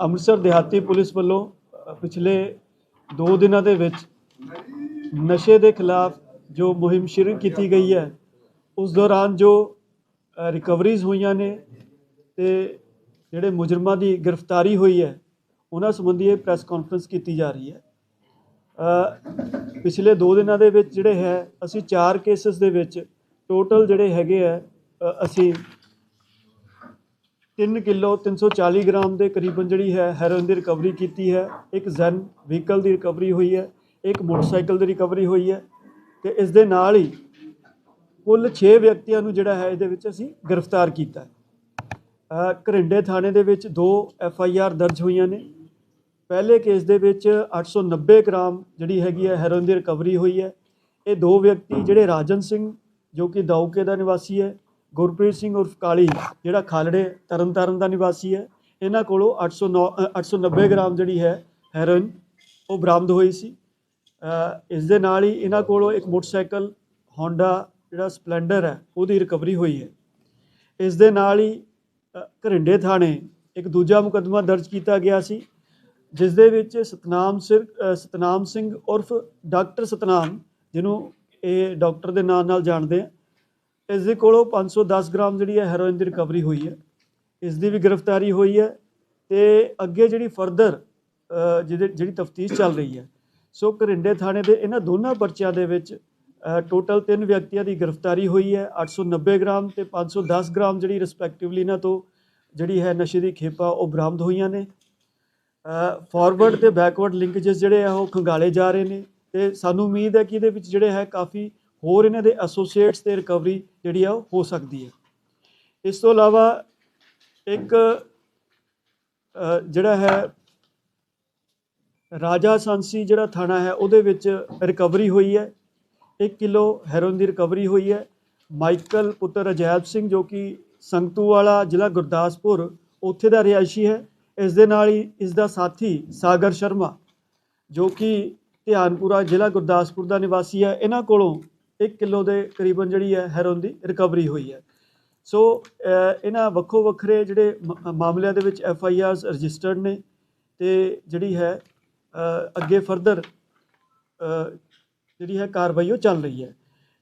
ਅੰਮ੍ਰਿਤਸਰ ਦਿਹਾਤੀ ਪੁਲਿਸ ਵੱਲੋਂ ਪਿਛਲੇ 2 ਦਿਨਾਂ ਦੇ ਵਿੱਚ ਨਸ਼ੇ ਦੇ ਖਿਲਾਫ ਜੋ ਮੁਹਿੰਮ ਸ਼ੁਰੂ ਕੀਤੀ ਗਈ ਹੈ, ਉਸ ਦੌਰਾਨ ਜੋ ਰਿਕਵਰੀਜ਼ ਹੋਈਆਂ ਨੇ ਤੇ ਜਿਹੜੇ ਮੁਜਰਮਾਂ ਦੀ ਗ੍ਰਿਫਤਾਰੀ ਹੋਈ ਹੈ, ਉਹਨਾਂ ਸੰਬੰਧੀ ਇਹ ਪ੍ਰੈਸ ਕਾਨਫਰੰਸ ਕੀਤੀ ਜਾ ਰਹੀ ਹੈ। ਪਿਛਲੇ 2 ਦਿਨਾਂ ਦੇ ਵਿੱਚ ਜਿਹੜੇ ਹੈ, ਅਸੀਂ 4 ਕੇਸਸ ਦੇ ਵਿੱਚ ਟੋਟਲ ਜਿਹੜੇ ਹੈਗੇ ਆ ਅਸੀਂ 3 ਕਿਲੋ 340 ਗ੍ਰਾਮ ਦੇ ਕਰੀਬਨ ਜਿਹੜੀ ਹੈ ਹੈਰੋਇਨ ਦੀ ਰਿਕਵਰੀ ਕੀਤੀ ਹੈ। ਇੱਕ ਜ਼ੈਨ ਵਹੀਕਲ ਦੀ ਰਿਕਵਰੀ ਹੋਈ ਹੈ, ਇੱਕ ਮੋਟਰਸਾਈਕਲ ਦੀ ਰਿਕਵਰੀ ਹੋਈ ਹੈ ਤੇ ਇਸ ਦੇ ਨਾਲ ਹੀ ਕੁੱਲ 6 ਵਿਅਕਤੀਆਂ ਨੂੰ ਜਿਹੜਾ ਹੈ ਇਹਦੇ ਵਿੱਚ ਅਸੀਂ ਗ੍ਰਿਫਤਾਰ ਕੀਤਾ ਹੈ। ਘਰਿੰਡੇ ਥਾਣੇ ਦੇ ਵਿੱਚ ਦੋ ਐਫ ਆਈ ਆਰ ਦਰਜ ਹੋਈਆਂ ਨੇ। ਪਹਿਲੇ ਕੇਸ ਦੇ ਵਿੱਚ 890 ਗ੍ਰਾਮ ਜਿਹੜੀ ਹੈਗੀ ਹੈ ਹੈਰੋਇਨ ਦੀ ਰਿਕਵਰੀ ਹੋਈ ਹੈ। ਇਹ ਦੋ ਵਿਅਕਤੀ ਜਿਹੜੇ ਰਾਜਨ ਸਿੰਘ, ਜੋ ਕਿ ਦੌਕੇ ਦਾ ਨਿਵਾਸੀ ਹੈ ਗੁਰਪ੍ਰੀਤ ਸਿੰਘ ਉਰਫ ਕਾਲੀ ਜਿਹੜਾ ਖਾਲੜੇ ਤਰਨਤਾਰਨ ਦਾ ਨਿਵਾਸੀ ਹੈ। ਇਹਨਾਂ ਕੋਲੋਂ 809 ਅ, 890 ਗ੍ਰਾਮ ਜਿਹੜੀ ਹੈ ਹੈਰੋਇਨ ਉਹ ਬਰਾਮਦ ਹੋਈ ਸੀ। ਇਸ ਦੇ ਨਾਲ ਹੀ ਇਹਨਾਂ ਕੋਲੋਂ ਇੱਕ ਮੋਟਰਸਾਈਕਲ ਹੋਂਡਾ ਜਿਹੜਾ ਸਪਲੈਂਡਰ ਹੈ ਉਹਦੀ ਰਿਕਵਰੀ ਹੋਈ ਹੈ। ਇਸ ਦੇ ਨਾਲ ਹੀ ਘਰਿੰਡੇ ਥਾਣੇ ਇੱਕ ਦੂਜਾ ਮੁਕੱਦਮਾ ਦਰਜ ਕੀਤਾ ਗਿਆ ਸੀ ਜਿਸ ਦੇ ਵਿੱਚ ਸਤਨਾਮ ਸਿਰ ਸਤਨਾਮ ਸਿੰਘ ਉਰਫ ਡਾਕਟਰ ਸਤਨਾਮ ਜਿਹਨੂੰ ਇਹ ਡਾਕਟਰ ਦੇ ਨਾਂ ਨਾਲ ਜਾਣਦੇ ਆ ਇਸ ਦੇ ਕੋਲੋਂ 510 ਗ੍ਰਾਮ ਜਿਹੜੀ ਹੈ ਹੈਰੋਇਨ ਦੀ ਰਿਕਵਰੀ ਹੋਈ ਹੈ। ਇਸ ਦੀ ਵੀ ਗ੍ਰਿਫਤਾਰੀ ਹੋਈ ਹੈ ਤੇ ਅੱਗੇ ਜਿਹੜੀ ਫਰਦਰ ਜਿਹਦੇ, ਜਿਹੜੀ ਤਫਤੀਸ਼ ਚੱਲ ਰਹੀ ਹੈ। ਸੋ ਘਰਿੰਡੇ ਥਾਣੇ ਦੇ ਇਹਨਾਂ ਦੋਨਾਂ ਪਰਚਿਆਂ ਦੇ ਵਿੱਚ ਟੋਟਲ ਤਿੰਨ ਵਿਅਕਤੀਆਂ ਦੀ ਗ੍ਰਿਫਤਾਰੀ ਹੋਈ ਹੈ 890 ਗ੍ਰਾਮ ਤੇ 510 ਗ੍ਰਾਮ ਜਿਹੜੀ ਰਿਸਪੈਕਟਿਵਲੀ ਇਹਨਾਂ ਤੋਂ ਜਿਹੜੀ ਹੈ ਨਸ਼ੇ ਦੀ ਖੇਪਾ ਉਹ ਬਰਾਮਦ ਹੋਈਆਂ ਨੇ। ਫਾਰਵਰਡ ਤੇ ਬੈਕਵਰਡ ਲਿੰਕੇजेस ਜਿਹੜੇ ਆ ਉਹ ਖੰਗਾਲੇ ਜਾ ਰਹੇ ਨੇ ਤੇ ਸਾਨੂੰ ਉਮੀਦ ਹੈ ਕਿ ਇਹਦੇ ਵਿੱਚ ਜਿਹੜੇ ਹੈ ਕਾਫੀ ਹੋਰ ਇਹਨਾਂ ਦੇ ਐਸੋਸੀਏਟਸ ਤੇ ਰਿਕਵਰੀ ਜਿਹੜੀ ਆ ਉਹ ਹੋ ਸਕਦੀ ਹੈ ਇਸ ਤੋਂ ਇਲਾਵਾ ਇੱਕ ਜਿਹੜਾ ਹੈ ਰਾਜਾ ਸਾਂਸੀ ਜਿਹੜਾ ਥਾਣਾ ਹੈ ਉਹਦੇ ਵਿੱਚ ਰਿਕਵਰੀ ਹੋਈ ਹੈ। 1 ਕਿਲੋ ਹੈਰੋਇਨ ਦੀ ਰਿਕਵਰੀ ਹੋਈ ਹੈ। ਮਾਈਕਲ ਪੁੱਤਰ ਅਜੈਬ ਸਿੰਘ ਜੋ ਕਿ ਸੰਗਤੂ ਵਾਲਾ ਜ਼ਿਲ੍ਹਾ ਗੁਰਦਾਸਪੁਰ ਉੱਥੇ ਦਾ ਰਿਹਾਇਸ਼ੀ ਹੈ। ਇਸ ਦੇ ਨਾਲ ਹੀ ਇਸ ਦਾ ਸਾਥੀ ਸਾਗਰ ਸ਼ਰਮਾ ਜੋ ਕਿ ਧਿਆਨਪੁਰਾ ਜ਼ਿਲ੍ਹਾ ਗੁਰਦਾਸਪੁਰ ਦਾ ਨਿਵਾਸੀ ਹੈ। ਇਹਨਾਂ ਕੋਲੋਂ 1 ਕਿਲੋ ਦੇ ਕਰੀਬਨ ਜਿਹੜੀ ਹੈ ਹੈਰੋਇਨ ਦੀ ਰਿਕਵਰੀ ਹੋਈ ਹੈ। ਸੋ ਇਹਨਾਂ ਵੱਖੋ ਵੱਖਰੇ ਜਿਹੜੇ ਮ- ਮਾਮਲਿਆਂ ਦੇ ਵਿੱਚ ਐਫ ਆਈ ਆਰਸ ਰਜਿਸਟਰਡ ਨੇ ਤੇ ਜਿਹੜੀ ਹੈ ਅੱਗੇ ਫਰਦਰ ਜਿਹੜੀ ਹੈ ਕਾਰਵਾਈ ਉਹ ਚੱਲ ਰਹੀ ਹੈ।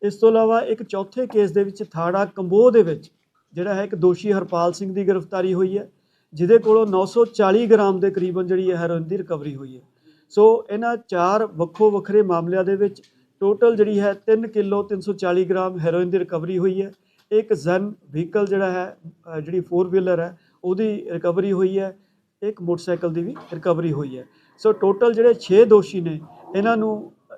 ਇਸ ਤੋਂ ਇਲਾਵਾ ਇੱਕ ਚੌਥੇ ਕੇਸ ਦੇ ਵਿੱਚ ਥਾਣਾ ਕੰਬੋਹ ਦੇ ਵਿੱਚ ਜਿਹੜਾ ਹੈ, ਇੱਕ ਦੋਸ਼ੀ ਹਰਪਾਲ ਸਿੰਘ ਦੀ ਗ੍ਰਿਫਤਾਰੀ ਹੋਈ ਹੈ, ਜਿਹਦੇ ਕੋਲੋਂ 940 ਗ੍ਰਾਮ ਦੇ ਕਰੀਬਨ ਜਿਹੜੀ ਹੈ ਹੈਰੋਇਨ ਦੀ ਰਿਕਵਰੀ ਹੋਈ ਹੈ। ਸੋ, ਇਹਨਾਂ ਚਾਰ ਵੱਖੋ ਵੱਖਰੇ ਮਾਮਲਿਆਂ ਦੇ ਵਿੱਚ ਟੋਟਲ ਜਿਹੜੀ ਹੈ 3 ਕਿਲੋ 340 ਗ੍ਰਾਮ ਹੈਰੋਇਨ ਦੀ ਰਿਕਵਰੀ ਹੋਈ ਹੈ। ਇੱਕ ਜ਼ਨ ਵਹੀਕਲ ਜਿਹੜਾ ਹੈ ਜਿਹੜੀ 4 ਵੀਲਰ ਹੈ, ਉਹਦੀ ਰਿਕਵਰੀ ਹੋਈ ਹੈ। ਇੱਕ ਮੋਟਰਸਾਈਕਲ ਦੀ ਵੀ ਰਿਕਵਰੀ ਹੋਈ ਹੈ। ਸੋ ਟੋਟਲ ਜਿਹੜੇ 6 ਦੋਸ਼ੀ ਨੇ, ਇਹਨਾਂ ਨੂੰ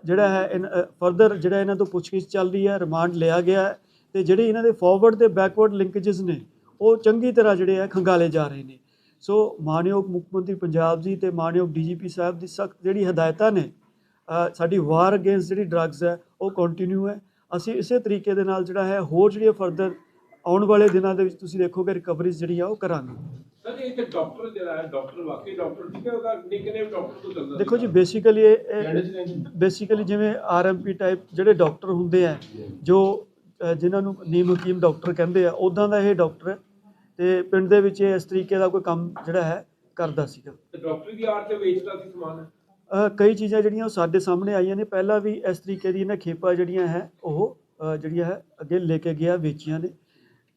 ਜਿਹੜਾ ਹੈ ਫਰਦਰ ਜਿਹੜਾ ਇਹਨਾਂ ਤੋਂ ਪੁੱਛਗਿੱਛ ਚੱਲ ਰਹੀ ਹੈ ਰਿਮਾਂਡ ਲਿਆ ਗਿਆ ਹੈ ਤੇ ਜਿਹੜੇ ਇਹਨਾਂ ਦੇ ਫਾਰਵਰਡ ਤੇ ਬੈਕਵਰਡ ਲਿੰਕੇजेस ਨੇ, ਉਹ ਚੰਗੀ ਤਰ੍ਹਾਂ ਜਿਹੜੇ ਆ ਖੰਗਾਲੇ ਜਾ ਰਹੇ ਨੇ। ਸੋ ਮਾਨਯੋਗ ਮੁੱਖ ਮੰਤਰੀ ਪੰਜਾਬ ਜੀ ਤੇ ਮਾਨਯੋਗ ਡੀਜੀਪੀ ਸਾਹਿਬ ਦੀ ਸਖਤ ਜਿਹੜੀ ਹਦਾਇਤਾਂ ਨੇ ਸਾਡੀ ਵਾਰ ਅਗੇਂਸਟ ਜਿਹੜੀ ਡਰੱਗਸ ਹੈ ਉਹ ਕੰਟੀਨਿਊ ਹੈ। ਅਸੀਂ ਇਸੇ ਤਰੀਕੇ ਦੇ ਨਾਲ ਜਿਹੜਾ ਹੈ ਹੋਰ ਜਿਹੜੀ ਫਰਦਰ ਆਉਣ ਵਾਲੇ ਦਿਨਾਂ ਦੇ ਵਿੱਚ ਤੁਸੀਂ ਦੇਖੋਗੇ ਰਿਕਵਰੀਜ਼ ਜਿਹੜੀ ਆ ਉਹ ਕਰਾਂਗੇ। ਸਰ ਇਹ ਤੇ ਡਾਕਟਰ ਜਿਹੜਾ ਹੈ ਡਾਕਟਰ ਵਾਕਈ ਡਾਕਟਰ ਠੀਕ ਹੈ ਉਹਦਾ ਨਿਕਨੇਮ ਡਾਕਟਰ ਤੋਂ ਚੱਲਦਾ ਦੇਖੋ ਜੀ ਬੇਸਿਕਲੀ ਇਹ ਬੇਸਿਕਲੀ ਜਿਵੇਂ ਆਰਐਮਪੀ ਟਾਈਪ ਜਿਹੜੇ ਡਾਕਟਰ ਹੁੰਦੇ ਆ ਜੋ ਜਿਨ੍ਹਾਂ ਨੂੰ ਨੀਮ ਹਕੀਮ ਡਾਕਟਰ ਕਹਿੰਦੇ ਆ ਉਦਾਂ ਦਾ ਇਹ ਡਾਕਟਰ ਹੈ। ਤੇ ਪਿੰਡ ਦੇ ਵਿੱਚ ਇਹ ਇਸ ਤਰੀਕੇ ਦਾ ਕੋਈ ਕੰਮ ਜਿਹੜਾ ਹੈ ਕਰਦਾ ਸੀਗਾ। ਤੇ ਡਾਕਟਰੀ ਦੀ ਆੜ ਤੇ ਵੇਚਦਾ ਸੀ ਸਮਾਨ। ਕਈ ਚੀਜ਼ਾਂ ਜਿਹੜੀਆਂ ਉਹ ਸਾਡੇ ਸਾਹਮਣੇ ਆਈਆਂ ਨੇ। ਪਹਿਲਾਂ ਵੀ ਇਸ ਤਰੀਕੇ ਦੀ ਇਹਨਾਂ ਖੇਪਾਂ ਜਿਹੜੀਆਂ ਹੈ, ਉਹ ਜਿਹੜੀਆਂ ਹੈ, ਅੱਗੇ ਲੈ ਕੇ ਗਿਆ, ਵੇਚੀਆਂ ਨੇ।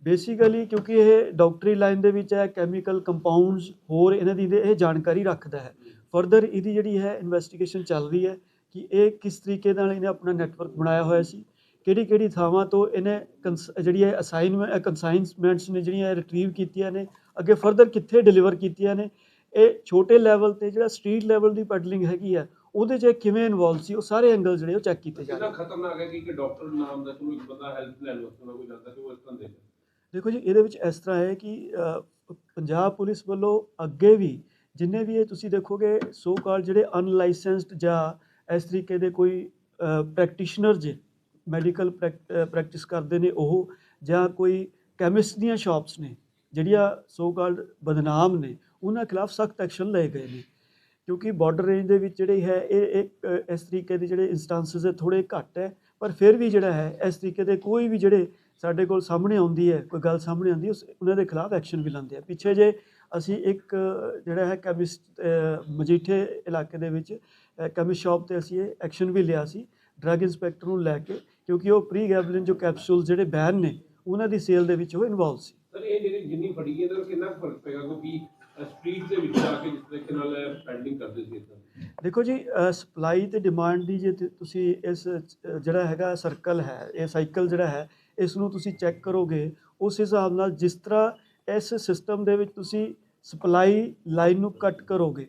ਬੇਸਿਕਲੀ ਕਿਉਂਕਿ ਇਹ ਡਾਕਟਰੀ ਲਾਈਨ ਦੇ ਵਿੱਚ ਹੈ ਕੈਮੀਕਲ ਕੰਪਾਊਂਡਸ ਹੋਰ ਇਹਨਾਂ ਦੀ ਇਹ ਜਾਣਕਾਰੀ ਰੱਖਦਾ ਹੈ। ਫਰਦਰ ਇਹਦੀ ਜਿਹੜੀ ਹੈ ਇਨਵੈਸਟੀਗੇਸ਼ਨ ਚੱਲ ਰਹੀ ਹੈ ਕਿ ਇਹ ਕਿਸ ਤਰੀਕੇ ਨਾਲ ਇਹਨੇ ਆਪਣਾ ਨੈਟਵਰਕ ਬਣਾਇਆ ਹੋਇਆ ਸੀ, ਕਿਹੜੀ ਕਿਹੜੀ ਥਾਵਾਂ ਤੋਂ ਇਹਨੇ ਕੰਸ- ਜਿਹੜੀ ਹੈ ਅਸਾਈਨਮੈਂਟ ਕੰਸਾਈਨਮੈਂਟਸ ਨੇ, ਜਿਹੜੀਆਂ ਰਿਟਰੀਵ ਕੀਤੀਆਂ ਨੇ, ਅੱਗੇ ਫਰਦਰ ਕਿੱਥੇ ਡਿਲੀਵਰ ਕੀਤੀਆਂ ਨੇ ਇਹ ਛੋਟੇ ਲੈਵਲ ਤੇ ਜਿਹੜਾ ਸਟਰੀਟ ਲੈਵਲ ਦੀ ਪੈਡਲਿੰਗ ਹੈਗੀ ਆ ਉਹਦੇ 'ਚ ਇਹ ਕਿਵੇਂ ਇਨਵੋਲਵ ਸੀ? ਉਹ ਸਾਰੇ ਐਂਗਲ ਜਿਹੜੇ ਉਹ ਚੈੱਕ ਕੀਤੇ ਜਾ ਰਹੇ ਖਤਰਨਾਕ ਹੈ ਕਿ ਇੱਕ ਡਾਕਟਰ ਨਾਮ ਦਾ ਚਲੋ ਇੱਕ ਬੰਦਾ ਹੈਲਪ ਲੈਣ ਵਾਸਤੇ ਕੋਈ ਜਾਂਦਾ ਤੇ ਉਹ ਇਸ ਤਰ੍ਹਾਂ ਦੇ ਦੇਖੋ ਜੀ ਇਹਦੇ ਵਿੱਚ ਇਸ ਤਰ੍ਹਾਂ ਹੈ ਕਿ ਪੰਜਾਬ ਪੁਲਿਸ ਵੱਲੋਂ ਅੱਗੇ ਵੀ ਜਿੰਨੇ ਵੀ ਇਹ ਤੁਸੀਂ ਦੇਖੋਗੇ ਸੋ ਕਾਲ ਜਿਹੜੇ ਅਨਲਾਇਸੈਂਸਡ ਜਾਂ ਇਸ ਤਰੀਕੇ ਦੇ ਕੋਈ ਪ੍ਰੈਕਟੀਸ਼ਨਰ ਜੇ ਮੈਡੀਕਲ ਪ੍ਰੈਕਟਿਸ ਕਰਦੇ ਨੇ ਉਹ ਜਾਂ ਕੋਈ ਕੈਮਿਸਟ ਦੀਆਂ ਸ਼ਾਪਸ ਨੇ ਜਿਹੜੀਆਂ ਸੋ ਕਾਲਡ ਬਦਨਾਮ ਨੇ ਉਹਨਾਂ ਖਿਲਾਫ ਸਖਤ ਐਕਸ਼ਨ ਲਏ ਗਏ ਨੇ। ਕਿਉਂਕਿ ਬਾਰਡਰ ਰੇਂਜ ਦੇ ਵਿੱਚ ਜਿਹੜੇ ਹੈ, ਇਹ ਇੱਕ ਇਸ ਤਰੀਕੇ ਦੇ ਜਿਹੜੇ ਇਨਸਟੈਂਸਸ ਹੈ ਥੋੜੇ ਘੱਟ ਹੈ, ਪਰ ਫਿਰ ਵੀ ਜਿਹੜਾ ਹੈ, ਇਸ ਤਰੀਕੇ ਦੇ ਕੋਈ ਵੀ ਜਿਹੜੇ ਸਾਡੇ ਕੋਲ ਸਾਹਮਣੇ ਆਉਂਦੀ ਹੈ, ਕੋਈ ਗੱਲ ਸਾਹਮਣੇ ਆਉਂਦੀ ਉਸ, ਉਹਨਾਂ ਦੇ ਖਿਲਾਫ ਐਕਸ਼ਨ ਵੀ ਲੈਂਦੇ ਆ। ਪਿੱਛੇ ਜੇ ਅਸੀਂ ਇੱਕ ਜਿਹੜਾ ਹੈ ਕੈਮਿਸਟ ਮਜੀਠੇ ਇਲਾਕੇ ਦੇ ਵਿੱਚ ਕੈਮਿਸਟ ਸ਼ਾਪ ਤੇ ਅਸੀਂ ਇਹ ਐਕਸ਼ਨ ਵੀ ਲਿਆ ਸੀ ਡਰੱਗ ਇੰਸਪੈਕਟਰ ਨੂੰ ਲੈ ਕੇ, ਕਿਉਂਕਿ ਉਹ ਪ੍ਰੀ ਗੈਬਲਿਨ ਜੋ ਕੈਪਸੂਲ ਜਿਹੜੇ ਬੈਨ ਨੇ, ਉਹਨਾਂ ਦੀ ਸੇਲ ਦੇ ਵਿੱਚ ਉਹ ਇਨਵੋਲਵ ਸੀ। ਸਰ, ਇਹ ਜਿਹੜੀ ਜਿੰਨੀ ਫੜੀ ਹੈ, ਇਹਦਾ ਕਿੰਨਾ ਫ਼ਰਕ ਪਏਗਾ? ਕਿਉਂਕਿ ਸਟਰੀਟ ਦੇ ਵਿੱਚ ਆ ਕੇ ਜਿਸ ਤਰੀਕੇ ਨਾਲ ਪੈਂਡਿੰਗ ਕਰਦੇ ਸੀ ਇਦਾਂ ਦੇਖੋ ਜੀ ਸਪਲਾਈ ਤੇ ਡਿਮਾਂਡ ਦੀ ਜੇ ਤੁਸੀਂ ਇਸ ਜਿਹੜਾ ਹੈਗਾ ਸਰਕਲ ਹੈ, ਇਹ ਸਾਈਕਲ ਜਿਹੜਾ ਹੈ, ਇਸ ਨੂੰ ਤੁਸੀਂ ਚੈੱਕ ਕਰੋਗੇ, ਉਸ ਹਿਸਾਬ ਨਾਲ ਜਿਸ ਤਰ੍ਹਾਂ ਇਸ ਸਿਸਟਮ ਦੇ ਵਿੱਚ ਤੁਸੀਂ ਸਪਲਾਈ ਲਾਈਨ ਨੂੰ ਕੱਟ ਕਰੋਗੇ,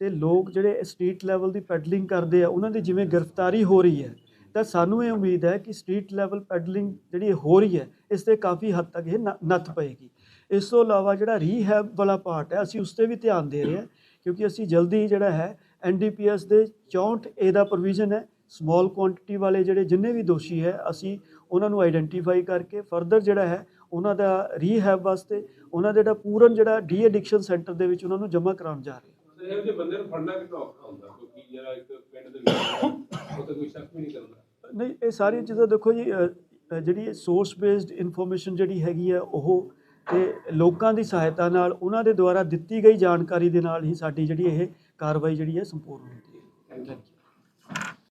ਤੇ ਲੋਕ ਜਿਹੜੇ ਸਟਰੀਟ ਲੈਵਲ ਦੀ ਪੈਡਲਿੰਗ ਕਰਦੇ ਆ, ਉਹਨਾਂ ਦੀ ਜਿਵੇਂ ਗ੍ਰਿਫਤਾਰੀ ਹੋ ਰਹੀ ਹੈ ਤਾਂ ਸਾਨੂੰ ਇਹ ਉਮੀਦ ਹੈ ਕਿ ਸਟਰੀਟ ਲੈਵਲ ਪੈਡਲਿੰਗ ਜਿਹੜੀ ਹੋ ਰਹੀ ਹੈ, ਇਸ ਤੇ ਕਾਫੀ ਹੱਦ ਤੱਕ ਇਹ ਨ- ਨੱਥ ਪਏਗੀ। ਇਸ ਤੋਂ ਇਲਾਵਾ ਜਿਹੜਾ ਰੀਹੈਬ ਵਾਲਾ ਪਾਰਟ ਹੈ, ਅਸੀਂ ਉਸ ਤੇ ਵੀ ਧਿਆਨ ਦੇ ਰਹੇ ਹਾਂ, ਕਿਉਂਕਿ ਅਸੀਂ ਜਲਦੀ ਜਿਹੜਾ ਹੈ ਐਨਡੀਪੀਐਸ ਦੇ 64 ਏ ਦਾ ਪ੍ਰੋਵੀਜ਼ਨ ਹੈ ਸਮਾਲ ਕੁਆਂਟੀਟੀ ਵਾਲੇ ਜਿਹੜੇ ਜਿੰਨੇ ਵੀ ਦੋਸ਼ੀ ਹੈ, ਅਸੀਂ ਉਹਨਾਂ ਨੂੰ ਆਈਡੈਂਟੀਫਾਈ ਕਰਕੇ ਫਰਦਰ ਜਿਹੜਾ ਹੈ, ਉਹਨਾਂ ਦਾ ਰੀਹੈਬ ਵਾਸਤੇ ਉਹਨਾਂ ਦਾ ਜਿਹੜਾ ਪੂਰਨ ਜਿਹੜਾ ਡੀ ਐਡਿਕਸ਼ਨ ਸੈਂਟਰ ਦੇ ਵਿੱਚ ਉਹਨਾਂ ਨੂੰ ਜਮ੍ਹਾਂ ਕਰਾਉਣ ਜਾ ਰਹੇ ਹਾਂ। ਇਹੋ ਜਿਹੇ ਬੰਦੇ ਨੂੰ ਫੜਨਾ ਕਿੰਨਾ ਔਖਾ ਹੁੰਦਾ? ਕਿਉਂਕਿ ਜਿਹੜਾ ਇੱਕ ਪਿੰਡ ਦੇ ਵਿੱਚ ਉਹ ਤਾਂ ਕੋਈ ਸ਼ੱਕ ਵੀ ਨਹੀਂ ਕਰਦਾ? ਨਹੀਂ, ਇਹ ਸਾਰੀਆਂ ਚੀਜ਼ਾਂ ਦੇਖੋ ਜੀ ਜਿਹੜੀ ਸੋਰਸ ਬੇਸਡ ਇਨਫੋਰਮੇਸ਼ਨ ਜਿਹੜੀ ਹੈਗੀ ਹੈ ਉਹ ਤੇ ਲੋਕਾਂ ਦੀ ਸਹਾਇਤਾ ਨਾਲ ਉਹਨਾਂ ਦੇ ਦੁਆਰਾ ਦਿੱਤੀ ਗਈ ਜਾਣਕਾਰੀ ਦੇ ਨਾਲ ਹੀ ਸਾਡੀ ਜਿਹੜੀ ਇਹ ਕਾਰਵਾਈ ਜਿਹੜੀ ਹੈ ਸੰਪੂਰਨ ਹੁੰਦੀ ਹੈ।